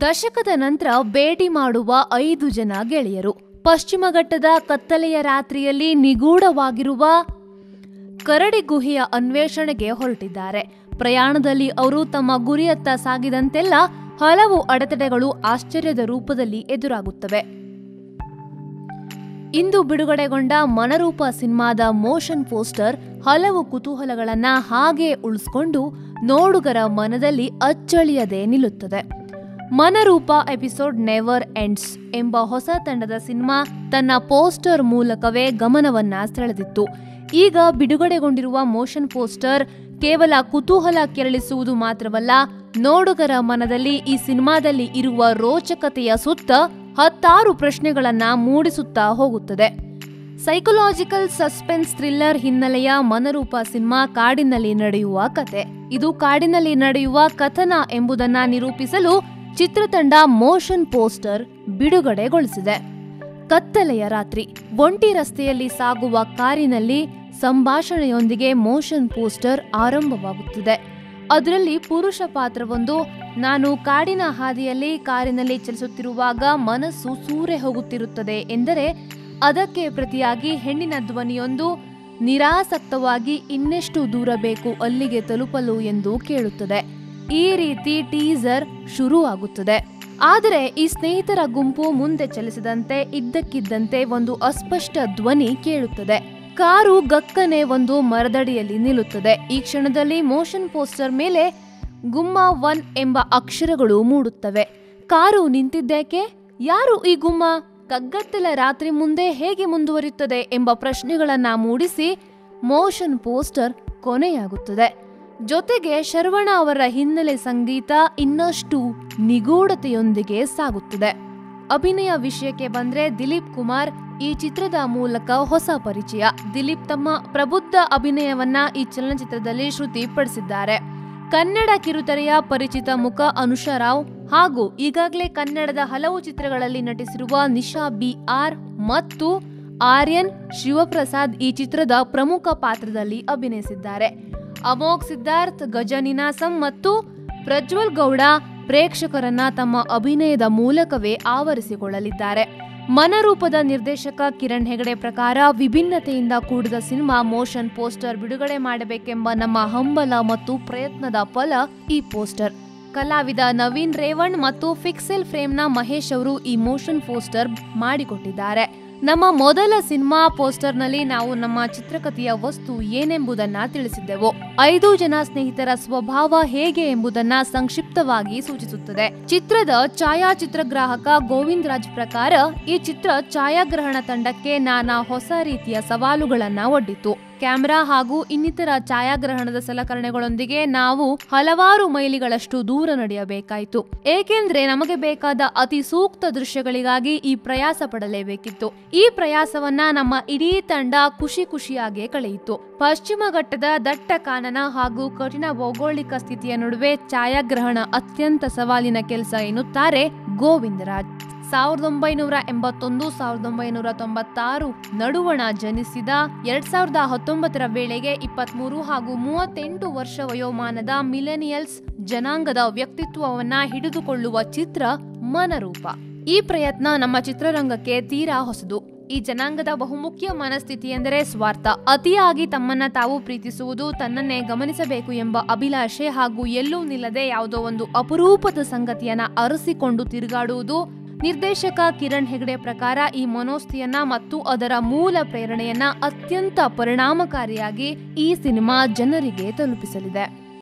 ದಶಕದ ನಂತರ ಭೇಟಿ ಮಾಡುವ ಐದು ಜನ ಗೆಳೆಯರು. ಪಶ್ಚಿಮ ಘಟ್ಟದ ಕತ್ತಲೆಯ ರಾತ್ರಿಯಲ್ಲಿ ನಿಗೂಢವಾಗಿರುವ ಕರಡಿ ಗುಹೆಯ ಅನ್ವೇಷಣೆಗೆ ಹೊರಟಿದ್ದಾರೆ. ಪ್ರಯಾಣದಲ್ಲಿ ಅವರು ತಮ್ಮ ಗುರಿಯತ್ತ ಸಾಗಿದಂತೆಲ್ಲ ಹಲವು ಅಡೆತಡೆಗಳು ಆಶ್ಚರ್ಯದ ರೂಪದಲ್ಲಿ ಎದುರಾಗುತ್ತವೆ. ಇಂದು ಬಿಡುಗಡೆಗೊಂಡ ಮನರೂಪ ಸಿನಿಮಾದ ಮೋಷನ್ ಪೋಸ್ಟರ್ ಹಲವು ಕುತೂಹಲಗಳನ್ನ ಹಾಗೆ ಉಳಿಸ್ಕೊಂಡು ನೋಡುಗರ ಮನದಲ್ಲಿ ಅಚ್ಚಳಿಯದೆ ನಿಲ್ಲುತ್ತದೆ. ಮನರೂಪ ಎಪಿಸೋಡ್ ನೆವರ್ ಎಂಡ್ಸ್ ಎಂಬ ಹೊಸ ತಂಡದ ಸಿನಿಮಾ ತನ್ನ ಪೋಸ್ಟರ್ ಮೂಲಕವೇ ಗಮನವನ್ನ ಸೆಳೆದಿತ್ತು. ಈಗ ಬಿಡುಗಡೆಗೊಂಡಿರುವ ಮೋಷನ್ ಪೋಸ್ಟರ್ ಕೇವಲ ಕುತೂಹಲ ಕೆರಳಿಸುವುದು ಮಾತ್ರವಲ್ಲ, ನೋಡುಗರ ಮನದಲ್ಲಿ ಈ ಸಿನಿಮಾದಲ್ಲಿ ಇರುವ ರೋಚಕತೆಯ ಸುತ್ತ ಹತ್ತಾರು ಪ್ರಶ್ನೆಗಳನ್ನ ಮೂಡಿಸುತ್ತಾ ಹೋಗುತ್ತದೆ. ಸೈಕಲಾಜಿಕಲ್ ಸಸ್ಪೆನ್ಸ್ ಥ್ರಿಲ್ಲರ್ ಹಿನ್ನೆಲೆಯ ಮನರೂಪ ಸಿನಿಮಾ ಕಾಡಿನಲ್ಲಿ ನಡೆಯುವ ಕತೆ. ಇದು ಕಾಡಿನಲ್ಲಿ ನಡೆಯುವ ಕಥನ ಎಂಬುದನ್ನ ನಿರೂಪಿಸಲು ಚಿತ್ರತಂಡ ಮೋಷನ್ ಪೋಸ್ಟರ್ ಬಿಡುಗಡೆಗೊಳಿಸಿದೆ. ಕತ್ತಲೆಯ ರಾತ್ರಿ, ಒಂಟಿ ರಸ್ತೆಯಲ್ಲಿ ಸಾಗುವ ಕಾರಿನಲ್ಲಿ ಸಂಭಾಷಣೆಯೊಂದಿಗೆ ಮೋಷನ್ ಪೋಸ್ಟರ್ ಆರಂಭವಾಗುತ್ತಿದೆ. ಅದರಲ್ಲಿ ಪುರುಷ ಪಾತ್ರವೊಂದು, ನಾನು ಕಾಡಿನ ಹಾದಿಯಲ್ಲಿ ಕಾರಿನಲ್ಲಿ ಚಲಿಸುತ್ತಿರುವಾಗ ಮನಸ್ಸು ಸೂರೆ ಹೋಗುತ್ತಿರುತ್ತದೆ ಎಂದರೆ ಅದಕ್ಕೆ ಪ್ರತಿಯಾಗಿ ಹೆಣ್ಣಿನ ಧ್ವನಿಯೊಂದು, ನಿರಾಸಕ್ತವಾಗಿ ಇನ್ನೆಷ್ಟು ದೂರ ಬೇಕು ಅಲ್ಲಿಗೆ ತಲುಪಲು ಎಂದು ಕೇಳುತ್ತದೆ. ಈ ರೀತಿ ಟೀಸರ್ ಶುರುವಾಗುತ್ತದೆ. ಆದರೆ ಈ ಸ್ನೇಹಿತರ ಗುಂಪು ಮುಂದೆ ಚಲಿಸಿದಂತೆ ಇದ್ದಕ್ಕಿದ್ದಂತೆ ಒಂದು ಅಸ್ಪಷ್ಟ ಧ್ವನಿ ಕೇಳುತ್ತದೆ. ಕಾರು ಗಕ್ಕನೆ ಒಂದು ಮರದಡಿಯಲ್ಲಿ ನಿಲ್ಲುತ್ತದೆ. ಈ ಕ್ಷಣದಲ್ಲಿ ಮೋಷನ್ ಪೋಸ್ಟರ್ ಮೇಲೆ ಗುಮ್ಮ ಒನ್ ಎಂಬ ಅಕ್ಷರಗಳು ಮೂಡುತ್ತವೆ. ಕಾರು ನಿಂತಿದ್ದೇಕೆ? ಯಾರು ಈ ಗುಮ್ಮ? ಕಗ್ಗತ್ತಲ ರಾತ್ರಿ ಮುಂದೆ ಹೇಗೆ ಮುಂದುವರಿಯುತ್ತದೆ ಎಂಬ ಪ್ರಶ್ನೆಗಳನ್ನ ಮೂಡಿಸಿ ಮೋಷನ್ ಪೋಸ್ಟರ್ ಕೊನೆಯಾಗುತ್ತದೆ. ಜೊತೆಗೆ ಶರವಣ ಅವರ ಹಿನ್ನೆಲೆ ಸಂಗೀತ ಇನ್ನಷ್ಟು ನಿಗೂಢತೆಯೊಂದಿಗೆ ಸಾಗುತ್ತಿದೆ. ಅಭಿನಯ ವಿಷಯಕ್ಕೆ ಬಂದ್ರೆ ದಿಲೀಪ್ ಕುಮಾರ್ ಈ ಚಿತ್ರದ ಮೂಲಕ ಹೊಸ ಪರಿಚಯ. ದಿಲೀಪ್ ತಮ್ಮ ಪ್ರಬುದ್ಧ ಅಭಿನಯವನ್ನ ಈ ಚಲನಚಿತ್ರದಲ್ಲಿ ಶ್ರುತಿಪಡಿಸಿದ್ದಾರೆ ಕನ್ನಡ ಕಿರುತೆರೆಯ ಪರಿಚಿತ ಮುಖ ಅನುಷಾ ರಾವ್ ಹಾಗೂ ಈಗಾಗಲೇ ಕನ್ನಡದ ಹಲವು ಚಿತ್ರಗಳಲ್ಲಿ ನಟಿಸಿರುವ ನಿಶಾ ಬಿ ಆರ್ ಮತ್ತು ಆರ್ಯನ್ ಶಿವಪ್ರಸಾದ್ ಈ ಚಿತ್ರದ ಪ್ರಮುಖ ಪಾತ್ರದಲ್ಲಿ ಅಭಿನಯಿಸಿದ್ದಾರೆ. ಅಮೋಘ್ ಸಿದ್ಧಾರ್ಥ್ ಗಜನಿನಾಸಂ ಮತ್ತು ಪ್ರಜ್ವಲ್ ಗೌಡ ಪ್ರೇಕ್ಷಕರನ್ನ ತಮ್ಮ ಅಭಿನಯದ ಮೂಲಕವೇ ಆವರಿಸಿಕೊಳ್ಳಲಿದ್ದಾರೆ. ಮನರೂಪದ ನಿರ್ದೇಶಕ ಕಿರಣ್ ಹೆಗಡೆ ಪ್ರಕಾರ ವಿಭಿನ್ನತೆಯಿಂದ ಕೂಡಿದ ಸಿನಿಮಾ ಮೋಷನ್ ಪೋಸ್ಟರ್ ಬಿಡುಗಡೆ ಮಾಡಬೇಕೆಂಬ ನಮ್ಮ ಹಂಬಲ ಮತ್ತು ಪ್ರಯತ್ನದ ಫಲ ಈ ಪೋಸ್ಟರ್. ಕಲಾವಿದ ನವೀನ್ ರೇವಣ್ ಮತ್ತು ಫಿಕ್ಸೆಲ್ ಫ್ರೇಮ್ನ ಮಹೇಶ್ ಅವರು ಈ ಮೋಷನ್ ಪೋಸ್ಟರ್ ಮಾಡಿಕೊಟ್ಟಿದ್ದಾರೆ. ನಮ್ಮ ಮೊದಲ ಸಿನಿಮಾ ಪೋಸ್ಟರ್ನಲ್ಲಿ ನಾವು ನಮ್ಮ ಚಿತ್ರಕಥೆಯ ವಸ್ತು ಏನೆಂಬುದನ್ನ ತಿಳಿಸಿದ್ದೆವು. ಐದು ಜನ ಸ್ನೇಹಿತರ ಸ್ವಭಾವ ಹೇಗೆ ಎಂಬುದನ್ನ ಸಂಕ್ಷಿಪ್ತವಾಗಿ ಸೂಚಿಸುತ್ತದೆ. ಚಿತ್ರದ ಛಾಯಾಚಿತ್ರಗ್ರಾಹಕ ಗೋವಿಂದ್ ರಾಜ್ ಪ್ರಕಾರ ಈ ಚಿತ್ರ ಛಾಯಾಗ್ರಹಣ ತಂಡಕ್ಕೆ ನಾನಾ ಹೊಸ ರೀತಿಯ ಸವಾಲುಗಳನ್ನ ಒಡ್ಡಿತು ಕ್ಯಾಮೆರಾ ಹಾಗೂ ಇನ್ನಿತರ ಛಾಯಾಗ್ರಹಣದ ಸಲಕರಣೆಗಳೊಂದಿಗೆ ನಾವು ಹಲವಾರು ಮೈಲಿಗಳಷ್ಟು ದೂರ ನಡೆಯಬೇಕಾಯಿತು. ಏಕೆಂದ್ರೆ ನಮಗೆ ಬೇಕಾದ ಅತಿ ಸೂಕ್ತ ದೃಶ್ಯಗಳಿಗಾಗಿ ಈ ಪ್ರಯಾಸ ಪಡಲೇಬೇಕಿತ್ತು. ಈ ಪ್ರಯಾಸವನ್ನ ನಮ್ಮ ಇಡೀ ತಂಡ ಖುಷಿ ಖುಷಿಯಾಗಿ ಕಳೆಯಿತು. ಪಶ್ಚಿಮ ಘಟ್ಟದ ದಟ್ಟ ಕಾನನ ಹಾಗೂ ಕಠಿಣ ಭೌಗೋಳಿಕ ಸ್ಥಿತಿಯ ನಡುವೆ ಛಾಯಾಗ್ರಹಣ ಅತ್ಯಂತ ಸವಾಲಿನ ಕೆಲಸ ಎನ್ನುತ್ತಾರೆ ಗೋವಿಂದರಾಜ್. ಸಾವಿರದ ಒಂಬೈನೂರ ಎಂಬತ್ತೊಂದು, ಸಾವಿರದ ಒಂಬೈನೂರ ತೊಂಬತ್ತಾರು ನಡುವಣ ಜನಿಸಿದ ಎರಡ್ ಸಾವಿರದ ಹತ್ತೊಂಬತ್ತರ ವೇಳೆಗೆ ಇಪ್ಪತ್ಮೂರು ಹಾಗೂ ಮೂವತ್ತೆಂಟು ವರ್ಷ ವಯೋಮಾನದ ಮಿಲೆನಿಯಲ್ಸ್ ಜನಾಂಗದ ವ್ಯಕ್ತಿತ್ವವನ್ನ ಹಿಡಿದುಕೊಳ್ಳುವ ಚಿತ್ರ ಮನರೂಪ. ಈ ಪ್ರಯತ್ನ ನಮ್ಮ ಚಿತ್ರರಂಗಕ್ಕೆ ತೀರಾ ಹೊಸದು. ಈ ಜನಾಂಗದ ಬಹುಮುಖ್ಯ ಮನಸ್ಥಿತಿ ಎಂದರೆ ಸ್ವಾರ್ಥ. ಅತಿಯಾಗಿ ತಮ್ಮನ್ನ ತಾವು ಪ್ರೀತಿಸುವುದು, ತನ್ನನ್ನೇ ಗಮನಿಸಬೇಕು ಎಂಬ ಅಭಿಲಾಷೆ ಹಾಗೂ ಎಲ್ಲೂ ನಿಲ್ಲದೆ ಯಾವುದೋ ಒಂದು ಅಪರೂಪದ ಸಂಗತಿಯನ್ನ ಅರಸಿಕೊಂಡು ತಿರುಗಾಡುವುದು ನಿರ್ದೇಶಕ ಕಿರಣ್ ಹೆಗಡೆ ಪ್ರಕಾರ ಈ ಮನೋಸ್ಥಿಯನ್ನ ಮತ್ತು ಅದರ ಮೂಲ ಪ್ರೇರಣೆಯನ್ನ ಅತ್ಯಂತ ಪರಿಣಾಮಕಾರಿಯಾಗಿ ಈ ಸಿನಿಮಾ ಜನರಿಗೆ ತಲುಪಿಸಲಿದೆ.